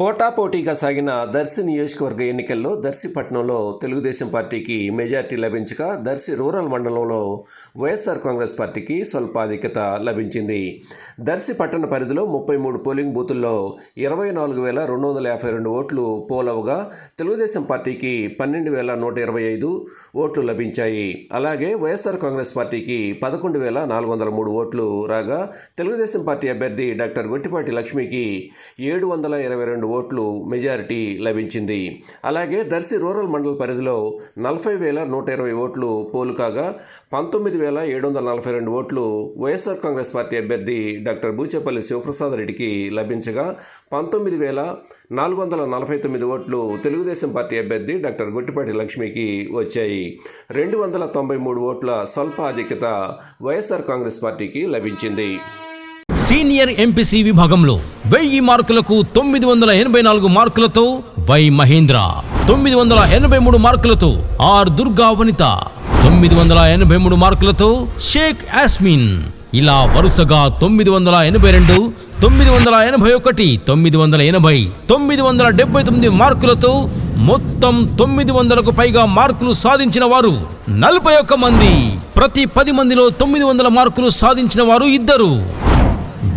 పోటాపోటీగా సాగిన దర్శి నియోజకవర్గ ఎన్నికల్లో దర్శి పట్టణంలో తెలుగుదేశం పార్టీకి మెజార్టీ లభించగా దర్శి రూరల్ మండలంలో వైఎస్ఆర్ కాంగ్రెస్ పార్టీకి స్వల్పాధిక్యత లభించింది. దర్శి పట్టణ పరిధిలో ముప్పై మూడు పోలింగ్ బూతుల్లో ఇరవై నాలుగు వేల రెండు వందల యాభై రెండు ఓట్లు పోలవగా తెలుగుదేశం పార్టీకి పన్నెండు వేల నూట ఇరవై ఐదు ఓట్లు లభించాయి. అలాగే వైఎస్ఆర్ కాంగ్రెస్ పార్టీకి పదకొండు వేల నాలుగు వందల మూడు ఓట్లు రాగా తెలుగుదేశం పార్టీ అభ్యర్థి డాక్టర్ గొట్టిపాటి లక్ష్మికి ఏడు వందల ఇరవై రెండు ఓట్లు మెజారిటీ లభించింది. అలాగే దర్శి రూరల్ మండల పరిధిలో నలభై వేల నూట ఇరవై ఓట్లు పోలు కాగా పంతొమ్మిది వేల ఏడు వందల నలభై రెండు ఓట్లు వైఎస్ఆర్ కాంగ్రెస్ పార్టీ అభ్యర్థి డాక్టర్ బూచేపల్లి శివప్రసాద్ రెడ్డికి లభించగా పంతొమ్మిది వేల నాలుగు వందల నలభై తొమ్మిది ఓట్లు తెలుగుదేశం పార్టీ అభ్యర్థి డాక్టర్ గుట్టిపాటి లక్ష్మికి వచ్చాయి. రెండు వందల తొంభై మూడు ఓట్ల స్వల్ప ఆధిక్యత వైఎస్ఆర్ కాంగ్రెస్ పార్టీకి లభించింది. సీనియర్ ఎంపీసీ విభాగంలో వెయ్యి మార్కులకు తొమ్మిది వందల ఎనభై నాలుగు మార్కులతో వై మహేంద్ర తొమ్మిది వందల ఎనభై మూడు మార్కులతో ఆర్ దుర్గా వనిత తొమ్మిది వందల ఎనభై మూడు మార్కులతో షేక్ యాస్మిన్ ఇలా వరుసగా తొమ్మిది వందల ఎనభై రెండు తొమ్మిది వందల ఎనభై ఒకటి తొమ్మిది వందల ఎనభై తొమ్మిది వందల డెబ్బై తొమ్మిది మార్కులతో మొత్తం తొమ్మిది వందలకు పైగా మార్కులు సాధించిన వారు నలభై ఒక్క మంది. ప్రతి పది మందిలో తొమ్మిది వందల మార్కులు సాధించిన వారు ఇద్దరు.